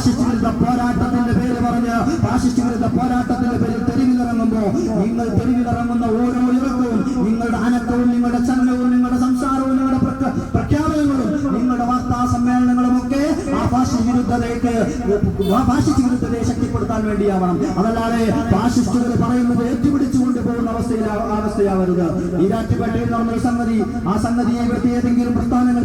Fascist വിരുദ്ധ പോരാട്ടത്തിന്റെ പേര് പറഞ്ഞ് ഫാസിസ്റ്റ് വിരുദ്ധ പോരാട്ടത്തിന്റെ പേരിൽ തെരുവിലിറങ്ങുമ്പോ നിങ്ങൾ തെരുവിലിറങ്ങുന്ന ഓരോ ഇറക്കവും നിങ്ങളുടെ അനക്കവും നിങ്ങളുടെ ചലനവും നിങ്ങളുടെ സംസാരവും നിങ്ങളുടെ പ്രഖ്യാപനങ്ങളും നിങ്ങളുടെ വാർത്താ സമ്മേളനങ്ങളും ഒക്കെ ആ ഫാസിസ്റ്റ് വിരുദ്ധതയ്ക്ക് ആ ഫാഷിസ്റ്റ് വിരുദ്ധതയെ ശക്തിപ്പെടുത്താൻ വേണ്ടിയാവണം. അതല്ലാതെ ഫാസിസ്റ്റുകൾ പറയുന്നത് ഏറ്റുപിടിച്ചുകൊണ്ട് പോകുന്ന അവസ്ഥയിലാ അവസ്ഥയാവരുത്. ഈരാറ്റുപേട്ടയിൽ നടന്നൊരു സംഗതി ആ സംഗതിയെ ഇവിടുത്തെ ഏതെങ്കിലും പ്രസ്ഥാനങ്ങൾ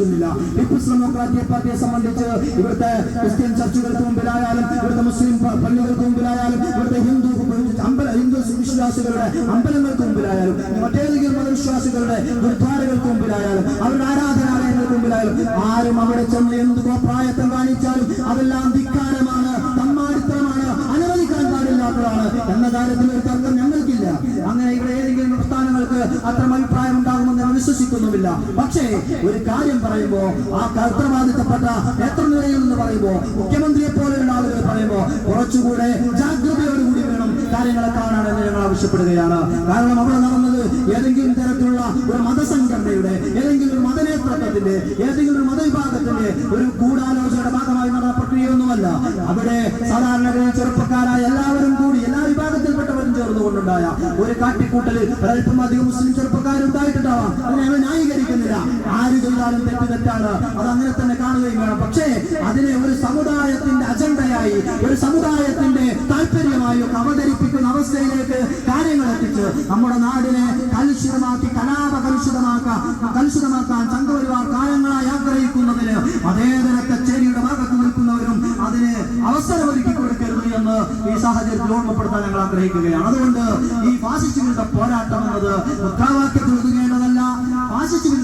ഞങ്ങൾ വിശ്വസിക്കുന്നില്ല പീപ്പിൾസ് ഡെമോക്രാറ്റിക് പാർട്ടിയെ സംബന്ധിച്ച് ഇവിടുത്തെ ക്രിസ്ത്യൻ ചർച്ചുകൾക്ക് മുമ്പിലായാലും ഇവിടുത്തെ മുസ്ലിം പള്ളികൾക്ക് മുമ്പിലായാലും ഇവിടുത്തെ ഹിന്ദു അമ്പല ഹിന്ദു വിശ്വാസികളുടെ അമ്പലങ്ങൾക്ക് മുമ്പിലായാലും മറ്റേതെങ്കിലും മതവിശ്വാസികളുടെ ഗുരുദ്വാരകൾക്ക് മുമ്പിലായാലും അവരുടെ ആരാധനാലയങ്ങൾക്ക് മുമ്പിലായാലും ആരും അവിടെ ചെന്ന് എന്ത് പ്രായത്തം കാണിച്ചാലും അതെല്ലാം ധിക്കാരമാണ് തമ്മാടിത്തരമാണ് അനുവദിക്കാൻ പാടില്ലാത്തതാണ് എന്ന കാര്യത്തിൽ ഒരു തർക്കം ഞങ്ങൾക്കില്ല. അങ്ങനെ ഇവിടെ ഏതെങ്കിലും പ്രസ്ഥാനങ്ങൾക്ക് അത്തരം അഭിപ്രായം ഉണ്ടാകുമെന്ന് ഞാൻ വിശ്വസിക്കുന്നുമില്ല. പക്ഷേ ഒരു കാര്യം പറയുമ്പോ ആ കർത്തവാദിത്തപ്പെട്ട എത്ര നിലയിലെന്ന് പറയുമ്പോ മുഖ്യമന്ത്രിയെ പോലെയുള്ള ആളുകൾ പറയുമ്പോ കുറച്ചുകൂടെ ജാഗ്രതയോടുകൂടി വേണം കാര്യങ്ങളെ കാണാനെന്ന് ഞങ്ങൾ ആവശ്യപ്പെടുകയാണ്. കാരണം അവിടെ നടന്നത് ഏതെങ്കിലും തരത്തിലുള്ള ഒരു മതസംഘടനയുടെ ഏതെങ്കിലും ഒരു മതനേതൃത്വത്തിന്റെ ഏതെങ്കിലും ഒരു മതവിഭാഗത്തിന്റെ ഒരു ഗൂഢാലോചനയുടെ ഭാഗമായി നടന്ന പ്രക്രിയയൊന്നുമല്ല. അവിടെ സാധാരണ ചെറുപ്പക്കാരായ എല്ലാവരും കൂടി എല്ലാ വിഭാഗത്തിൽപ്പെട്ടവരും ചേർന്നുകൊണ്ടുണ്ടായ ഒരു കാട്ടിക്കൂട്ടൽ അല്പം അധികം മുസ്ലിം ചെറുപ്പക്കാരുണ്ടായിട്ടുണ്ടാവാം അതിനെ അവൻ ന്യായീകരിക്കുന്നില്ല. ആര് ചെയ്താലും തെറ്റ് തെറ്റാണ്. അത് അങ്ങനെ തന്നെ കാണുകയും വേണം. പക്ഷേ അതിനെ ഒരു സമുദായത്തിന്റെ അജണ്ടയായി ഒരു സമുദായത്തിന്റെ താല്പര്യമായി ഒക്കെ അവതരിപ്പിക്കുന്ന അവസ്ഥയിലേക്ക് കാര്യങ്ങൾ എത്തിച്ച് നമ്മുടെ നാടിനെ കലുഷിതമാക്കി കലാപ കലുഷിതമാക്കാൻ കലുഷിതമാക്കാൻ സംഘപരിവാർ കാലങ്ങളായി ആഗ്രഹിക്കുന്നതിന് തരത്തെ കച്ചേരിയുടെ ഭാഗത്ത് നിൽക്കുന്നവരും അതിന് അവസരമൊരുക്കി എന്ന് ഈ സാഹചര്യത്തിൽ ഓർമ്മപ്പെടുത്താൻ ഞങ്ങൾ ആഗ്രഹിക്കുകയാണ്. അതുകൊണ്ട് ഈ ഫാസിസ്റ്റുകളുടെ പോരാട്ടം എന്നത് മുദ്രാവാക്യത്തിൽ ഒതുങ്ങേണ്ടതല്ല. ഫാസിസ്റ്റ് വിരുദ്ധ പോരാട്ടം എന്നാൽ